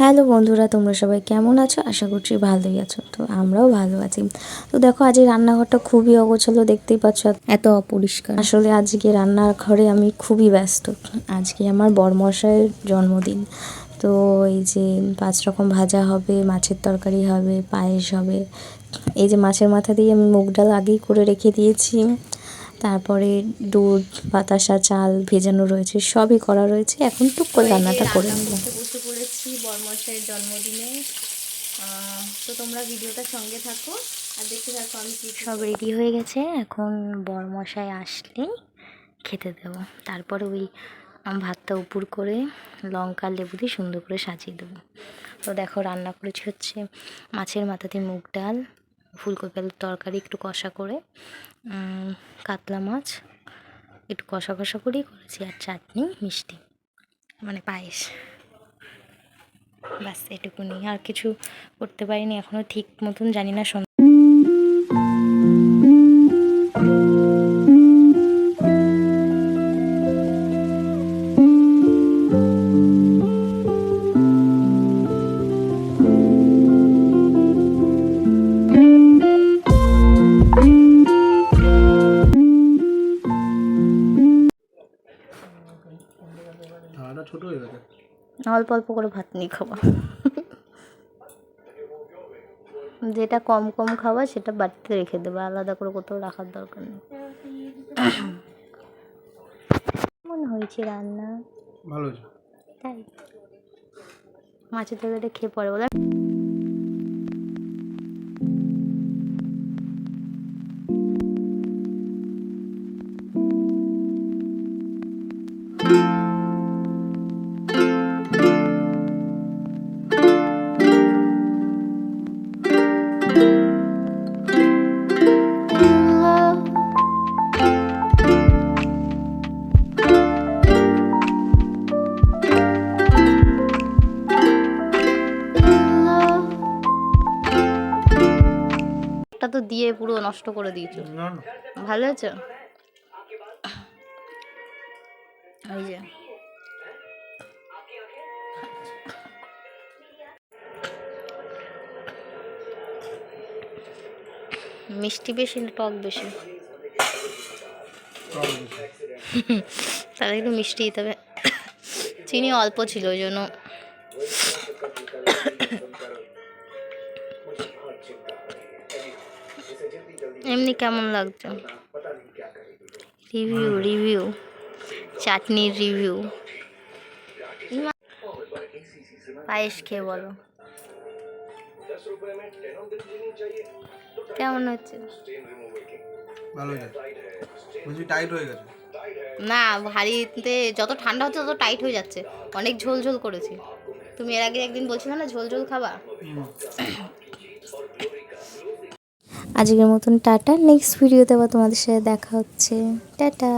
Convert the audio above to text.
Hello বন্ধুরা, তোমরা সবাই কেমন আছো? আশা করছি ভালোই আছো। তো আমরাও ভালো আছি। তো দেখো, আজকে রান্নাঘরটা খুবই অগোছালো দেখতেই পাচ্ছ। এত অপরিষ্কার। আসলে আজকে রান্নার ঘরে আমি খুবই ব্যস্ত। আজকে আমার বরমশাইয়ের জন্মদিন। তো এই যে পাঁচ রকম ভাজা হবে, মাছের তরকারি হবে, পায়েস হবে। এই যে মাছের মাথা দিয়ে আমি মুগ ডাল আগেই করে রেখে দিয়েছি। তারপরে দুধ, বাতাসা, চাল ভেজানো রয়েছে, সবই করা রয়েছে। এখন করে রান্নাটা করে নেব। বসে বরমশাইয়ের জন্মদিনে। তো তোমরা ভিডিওটা সঙ্গে থাকো আর দেখতে থাকো আমি কি সব রেডি হয়ে গেছে এখন বরমশাই আসলেই খেতে দেব। তারপরে ওই ভাতটা উপর করে লঙ্কা লেবু দিয়ে সুন্দর করে সাজিয়ে দেবো। তো দেখো রান্না করেছি হচ্ছে মাছের মাথাতে মুগ ডাল ফুলকপি আলুর তরকারি একটু কষা করে কাতলা মাছ একটু কষা কষা করেই করেছি আর চাটনি মিষ্টি মানে পায়েস। ব্যাস এটুকুনি। আর কিছু করতে পারিনি এখনও ঠিক মতন জানি না ছোট হয়ে গেছে। অল্প অল্প করে ভাত নিয়ে খাওয়া যেটা কম কম খাওয়া সেটা বাড়িতে রেখে দেবে আলাদা করে কোথাও রাখার দরকার নেই। কেমন হয়েছে রান্না? ভালো তাই? মাছের তরকারিটা খেয়ে পরে বলে। তো দিয়ে পুরো নষ্ট করে দিয়েছ। ভালো হয়েছে ওই যে। মিষ্টি বেশি না টক বেশি। তাহলে একটু মিষ্টি দিতে হবে। চিনি অল্প ছিল ওই জন্য। এমনি কেমন লাগছে? রিভিউ রিভিউ চাটনির রিভিউ পায়েস খেয়ে বলো। কেমন হচ্ছে? ভালো হয়েছে বলছি টাইট হয়ে গেছে। না হাঁড়িতে যত ঠান্ডা হচ্ছে তত টাইট হয়ে যাচ্ছে। অনেক ঝোল ঝোল করেছি। তুমি এর আগে একদিন বলছিলে না ঝোল ঝোল খাবা? আজকের মতন টাটা। নেক্সট ভিডিওতে আবার তোমাদের সাথে দেখা হচ্ছে। টাটা।